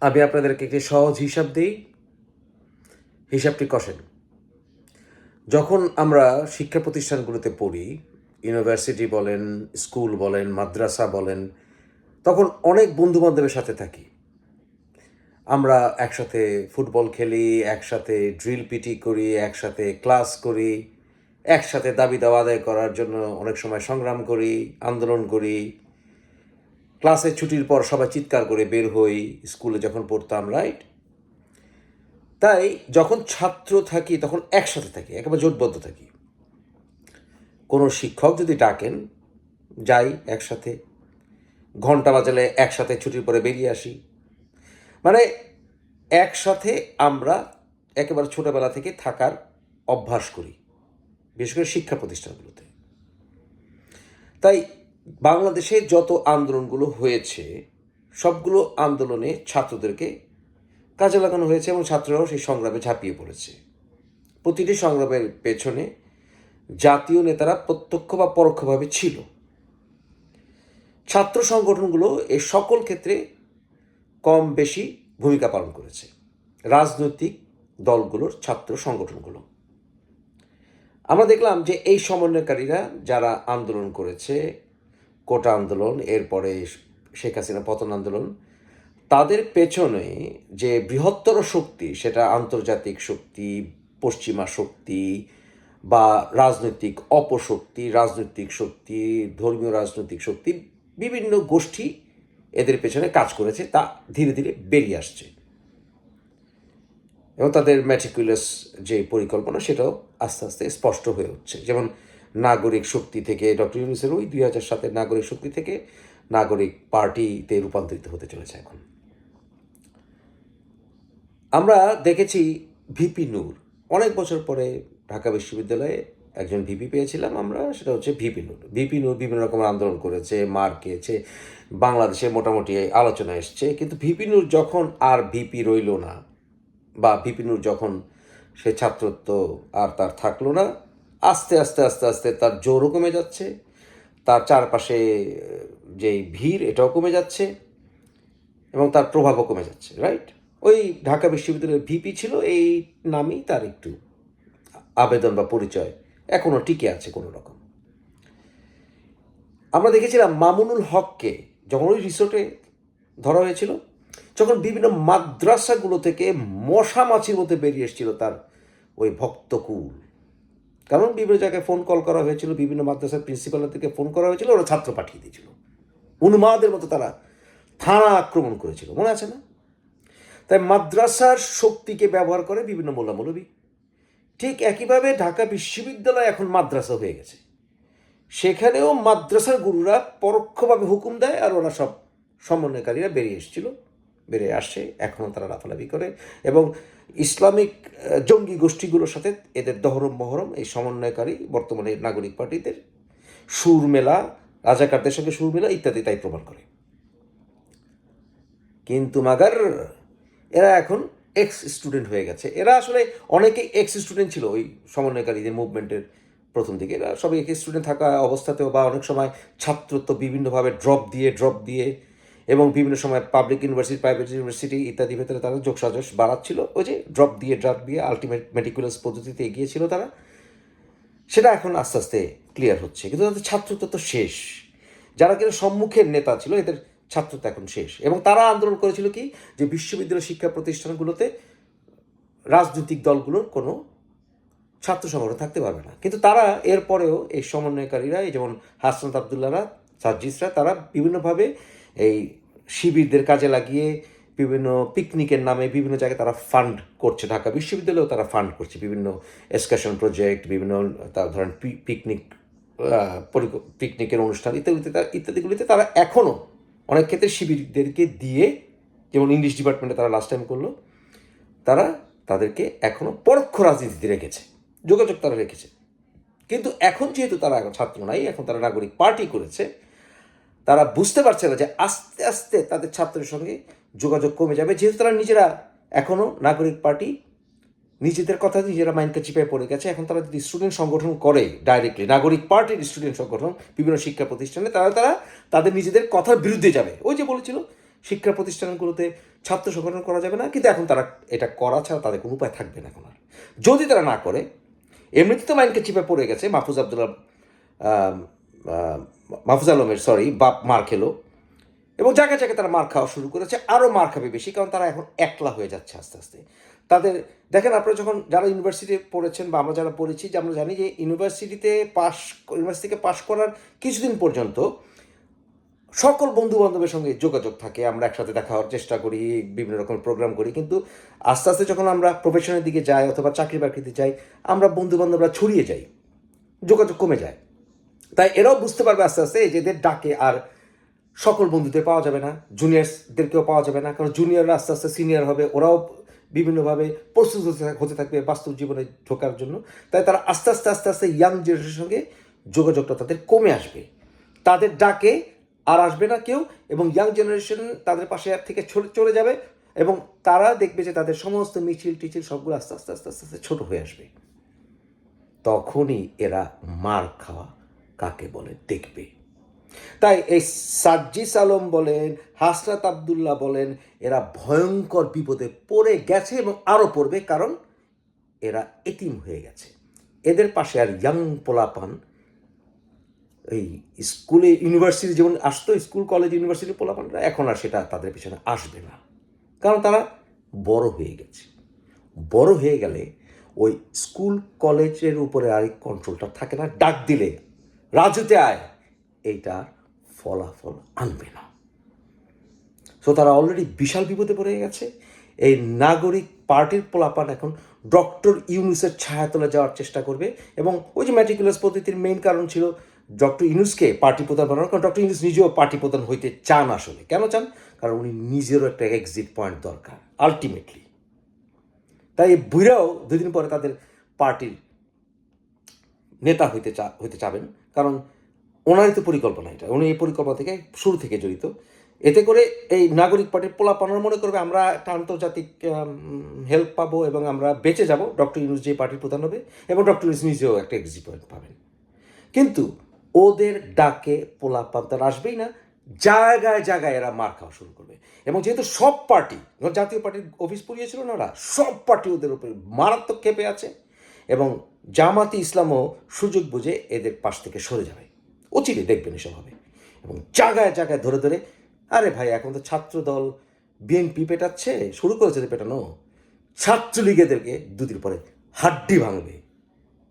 আমি আপনাদেরকে একটি সহজ হিসাব দিই। হিসাবটি কষেন। যখন আমরা শিক্ষা প্রতিষ্ঠানগুলোতে পড়ি, ইউনিভার্সিটি বলেন, স্কুল বলেন, মাদ্রাসা বলেন, তখন অনেক বন্ধু বান্ধবের সাথে থাকি। আমরা একসাথে ফুটবল খেলি, একসাথে ড্রিল পিটি করি, একসাথে ক্লাস করি, একসাথে দাবি দাওয়া আদায় করার জন্য অনেক সময় সংগ্রাম করি, আন্দোলন করি ক্লাসে ছুটির পর সবাই চিৎকার করে বের হই, স্কুলে যখন পড়তাম রাইট তাই যখন ছাত্র থাকি তখন একসাথে থাকি, একেবারে জোটবদ্ধ থাকি। কোনো শিক্ষক যদি ডাকেন, যাই একসাথে, ঘণ্টা বাজালে একসাথে ছুটির পরে বেরিয়ে আসি। মানে একসাথে আমরা একেবারে ছোটবেলা থেকে থাকার অভ্যাস করি, বিশেষ করে শিক্ষা প্রতিষ্ঠানগুলোতে। তাই বাংলাদেশে যত আন্দোলনগুলো হয়েছে, সবগুলো আন্দোলনে ছাত্রদেরকে কাজে লাগানো হয়েছে এবং ছাত্ররাও সেই সংগ্রামে ঝাঁপিয়ে পড়েছে। প্রতিটি সংগ্রামের পেছনে জাতীয় নেতারা প্রত্যক্ষ বা পরোক্ষভাবে ছিল। ছাত্র সংগঠনগুলো এই সকল ক্ষেত্রে কম বেশি ভূমিকা পালন করেছে। রাজনৈতিক দলগুলোর ছাত্র সংগঠনগুলো। আমরা দেখলাম যে এই সমন্বয়কারীরা যারা আন্দোলন করেছে কোটা আন্দোলন, এরপরে শেখ হাসিনা পতন আন্দোলন, তাদের পেছনে যে বৃহত্তর শক্তি সেটা আন্তর্জাতিক শক্তি, পশ্চিমা শক্তি বা রাজনৈতিক অপশক্তি, রাজনৈতিক শক্তি, ধর্মীয় রাজনৈতিক শক্তি, বিভিন্ন গোষ্ঠী এদের পেছনে কাজ করেছে, তা ধীরে ধীরে বেরিয়ে আসছে। এবং তাদের ম্যাটিকুলাস যে পরিকল্পনা, সেটাও আস্তে আস্তে স্পষ্ট হয়ে উঠছে। যেমন নাগরিক শক্তি থেকে ডক্টর ইউনুসের ওই দুই হাজার সাতের নাগরিক শক্তি থেকে নাগরিক পার্টিতে রূপান্তরিত হতে চলেছে এখন। আমরা দেখেছি ভিপি নূর। অনেক বছর পরে ঢাকা বিশ্ববিদ্যালয়ে একজন ভিপি পেয়েছিলাম আমরা, সেটা হচ্ছে ভিপি নূর। ভিপি নূর বিভিন্ন রকমের আন্দোলন করেছে, মার খেয়েছে, বাংলাদেশে মোটামুটি আলোচনা এসছে। কিন্তু ভিপি নূর যখন আর ভিপি রইল না, বা ভিপি নূর যখন সে ছাত্রত্ব আর তার থাকল না আস্তে আস্তে আস্তে আস্তে তার জোরও কমে যাচ্ছে, তার চারপাশে যেই ভিড়, এটাও কমে যাচ্ছে এবং তার প্রভাবও কমে যাচ্ছে রাইট ওই ঢাকা বিশ্ববিদ্যালয়ের ভিপি ছিল, এই নামই তার একটু আবেদন বা পরিচয় এখনও টিকে আছে কোনো রকম। আমরা দেখেছিলাম মামুনুল হককে যখন ওই রিসোর্টে ধরা হয়েছিল, যখন বিভিন্ন মাদ্রাসাগুলো থেকে মশা মাছির মধ্যে বেরিয়ে এসেছিল তার ওই ভক্তকুল। কারণ বিভিন্ন জায়গায় ফোন কল করা হয়েছিল, বিভিন্ন মাদ্রাসার প্রিন্সিপালের থেকে ফোন করা হয়েছিল, ওরা ছাত্র পাঠিয়ে দিয়েছিল। উন্মাদের মতো তারা থানা আক্রমণ করেছিল, মনে আছে না? তাই মাদ্রাসার শক্তিকে ব্যবহার করে বিভিন্ন মোল্লা মৌলবী ঠিক একইভাবে ঢাকা বিশ্ববিদ্যালয় এখন মাদ্রাসা হয়ে গেছে। সেখানেও মাদ্রাসার গুরুরা পরোক্ষভাবে হুকুম দেয় আর ওরা সব সমন্বয়কারীরা বেরিয়ে এসেছিল, বেরিয়ে আসে এখনও তারা লাফালাফি করে। এবং ইসলামিক জঙ্গি গোষ্ঠীগুলোর সাথে এদের দহরম মহরম, এই সমন্বয়কারী বর্তমানে নাগরিক পার্টিদের সুর মেলা, রাজাকারদের সঙ্গে সুর মেলা ইত্যাদি তাই প্রমাণ করে। কিন্তু মাগার, এরা এখন এক্স স্টুডেন্ট হয়ে গেছে। এরা আসলে অনেকেই এক্স স্টুডেন্ট ছিল ওই সমন্বয়কারীদের মুভমেন্টের প্রথম দিকে। এরা সবাই এক্স স্টুডেন্ট থাকা অবস্থাতেও বা অনেক সময় ছাত্রত্ব বিভিন্নভাবে ড্রপ দিয়ে ড্রপ দিয়ে এবং বিভিন্ন সময় পাবলিক ইউনিভার্সিটি প্রাইভেট ইউনিভার্সিটি ইত্যাদি ভেতরে তারা যোগসাজস বাড়াচ্ছিল। ওই যে ড্রপ দিয়ে ড্রপ দিয়ে আলটিমেট মেডিকুলাস পদ্ধতিতে এগিয়েছিল তারা। সেটা এখন আস্তে আস্তে ক্লিয়ার হচ্ছে। কিন্তু তাদের ছাত্রত্ব তো শেষ। যারা কিনা সম্মুখের নেতা ছিল, এদের ছাত্রত্ব এখন শেষ। এবং তারা আন্দোলন করেছিল কি? যে বিশ্ববিদ্যালয় শিক্ষা প্রতিষ্ঠানগুলোতে রাজনৈতিক দলগুলোর কোনো ছাত্র সংগঠন থাকতে পারবে না। কিন্তু তারা এরপরেও এই সমন্বয়কারীরা যেমন হাসনাত আবদুল্লাহরা সার্জিসরা তারা বিভিন্নভাবে এই শিবিরদের কাজে লাগিয়ে বিভিন্ন পিকনিকের নামে বিভিন্ন জায়গায় তারা ফান্ড করছে। ঢাকা বিশ্ববিদ্যালয়েও তারা ফান্ড করছে। বিভিন্ন এক্সকাশন প্রজেক্ট বিভিন্ন তার ধরেন পিকনিক পিকনিকের অনুষ্ঠান ইত্যাদিতে ইত্যাদিগুলিতে তারা এখনও অনেক ক্ষেত্রে শিবিরদেরকে দিয়ে, যেমন ইংলিশ ডিপার্টমেন্টে তারা লাস্ট টাইম করল, তারা তাদেরকে এখনও পরোক্ষ রাজনীতিতে রেখেছে। যোগাযোগ তারা রেখেছে। কিন্তু এখন যেহেতু তারা এখন ছাত্র নাই, এখন তারা নাগরিক পার্টি করেছে তারা বুঝতে পারছে না যে আস্তে আস্তে তাদের ছাত্রের সঙ্গে যোগাযোগ কমে যাবে। যেহেতু তারা নিজেরা এখনও নাগরিক পার্টি, নিজেদের কথা নিজেরা মাইন্ডকে চিপায় পড়ে গেছে। এখন তারা যদি স্টুডেন্ট সংগঠন করে ডাইরেক্টলি নাগরিক পার্টির স্টুডেন্ট সংগঠন, বিভিন্ন শিক্ষা প্রতিষ্ঠানে তারা তারা তাদের নিজেদের কথার বিরুদ্ধে যাবে। ওই যে বলেছিল, শিক্ষা প্রতিষ্ঠানগুলোতে ছাত্র সংগঠন করা যাবে না, কিন্তু এখন তারা এটা করা ছাড়া তাদের কোনো উপায় থাকবে না এখন আর। যদি তারা না করে, এমনিতে তো মাইনকে চিপে পড়ে গেছে মাহফুজ আবদুল্লাহ মাহফুজ আলমের সরি বাপ মার খেলো। এবং জায়গায় জায়গায় তারা মার খাওয়া শুরু করেছে, আরও মার খাবে বেশি, কারণ তারা এখন একলা হয়ে যাচ্ছে আস্তে আস্তে। তাদের, দেখেন আপনারা যখন যারা ইউনিভার্সিটি পড়েছেন বা আমরা যারা পড়েছি, যে আমরা জানি যে ইউনিভার্সিটিতে পাশ ইউনিভার্সিটি থেকে পাশ করার কিছুদিন পর্যন্ত সকল বন্ধু বান্ধবের সঙ্গে যোগাযোগ থাকে, আমরা একসাথে দেখা হওয়ার চেষ্টা করি, বিভিন্ন রকম প্রোগ্রাম করি, কিন্তু আস্তে আস্তে যখন আমরা প্রফেশনের দিকে যাই অথবা চাকরি বাকরিতে যাই, আমরা বন্ধু বান্ধবরা ছড়িয়ে যাই, যোগাযোগ কমে যায়। তাই এরাও বুঝতে পারবে আস্তে আস্তে যে এদের ডাকে আর সকল বন্ধুদের পাওয়া যাবে না জুনিয়রসদেরকেও পাওয়া যাবে না, কারণ জুনিয়ররা আস্তে আস্তে সিনিয়র হবে, ওরাও বিভিন্নভাবে প্রস্তুত হতে থাকবে বাস্তব জীবনে ঢোকার জন্য। তাই তারা আস্তে আস্তে আস্তে আস্তে ইয়াং জেনারেশনের সঙ্গে যোগাযোগটা তাদের কমে আসবে। তাদের ডাকে আর আসবে না কেউ এবং ইয়াং জেনারেশন তাদের পাশে থেকে চলে যাবে এবং তারা দেখবে যে তাদের সমস্ত মিছিল টিছিল সবগুলো আস্তে আস্তে আস্তে আস্তে আস্তে ছোট হয়ে আসবে। তখনই এরা মার খাওয়া কাকে বলে? দেখবে। তাই এই সাজ্জিস আলম বলেন হাসরাত আবদুল্লাহ বলেন, এরা ভয়ঙ্কর বিপদে পড়ে গেছে এবং আরও পড়বে কারণ এরা এতিম হয়ে গেছে। এদের পাশে আর ইয়াং পোলাপান, এই স্কুলে ইউনিভার্সিটি যেমন আসতো, স্কুল, কলেজ, ইউনিভার্সিটি পোলাপানরা, এখন আর সেটা তাদের পিছনে আসবে না। কারণ তারা বড় হয়ে গেছে। বড় হয়ে গেলে ওই স্কুল, কলেজের উপরে আর কন্ট্রোলটা থাকে না। ডাক দিলে রাজুতে আয়। এইটার ফলাফল আনবে না। সো তারা অলরেডি বিশাল বিপদে পড়ে গেছে। এই নাগরিক পার্টির পোলাপান এখন ডক্টর ইউনুসের ছায়াতলে যাওয়ার চেষ্টা করবে এবং ওই যে ম্যাট্রিকুলাস পদ্ধতির মেইন কারণ ছিল ডক্টর ইউনুসকে পার্টি প্রধান বানানো। কারণ ডক্টর ইউনুস নিজেও পার্টি প্রধান হইতে চান আসলে। কেন চান? কারণ উনি নিজেরও একটা এক্সিট পয়েন্ট দরকার আলটিমেটলি তাই এই বুড়াও দুদিন পরে তাদের পার্টির নেতা হইতে চা হইতে চাবেন। কারণ ওনারই তো পরিকল্পনা এটা। উনি এই পরিকল্পনা থেকে শুরু থেকে জড়িত। এতে করে এই নাগরিক পার্টির পোলাপানোর মনে করবে, আমরা একটা আন্তর্জাতিক হেল্প পাবো এবং আমরা বেঁচে যাব। ডক্টর ইউনুস যে পার্টির প্রধান হবে এবং ডক্টর ইউনুস নিজেও একটা এক্সিট পাবেন। কিন্তু ওদের ডাকে পোলাপান তার আসবেই না। জায়গায় জায়গায় এরা মার খাওয়া শুরু করবে। এবং যেহেতু সব পার্টি, জাতীয় পার্টির অফিস পুড়িয়েছিল না ওরা সব পার্টি ওদের উপরে মারাত্মক ক্ষেপে আছে। এবং জামাতি ইসলামও সুযোগ বুঝে এদের পাশ থেকে সরে যাবে। অচিরে দেখবেন এসব হবে। এবং জায়গায় জায়গায় ধরে ধরে, আরে ভাই, এখন তো ছাত্র দল বিএনপি পেটাচ্ছে, শুরু করেছে পেটানো। ছাত্রলীগেদেরকে দুদিন পরে হাড্ডি ভাঙবে।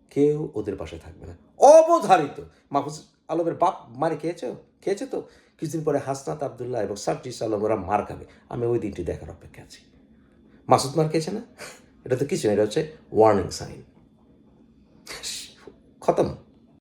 কেউ ওদের পাশে থাকবে না। অবধারিত। মাহফুজ আলমের বাপ মারি খেয়েছো? খেয়েছে তো? কিছুদিন পরে হাসনাত আবদুল্লাহ এবং সার্জিস আলম ওরা মার খাবে। আমি ওই দিনটি দেখার অপেক্ষা আছি। মাসুদ মার খেয়েছে না? এটা তো কিছু না, এটা হচ্ছে ওয়ার্নিং সাইন 方も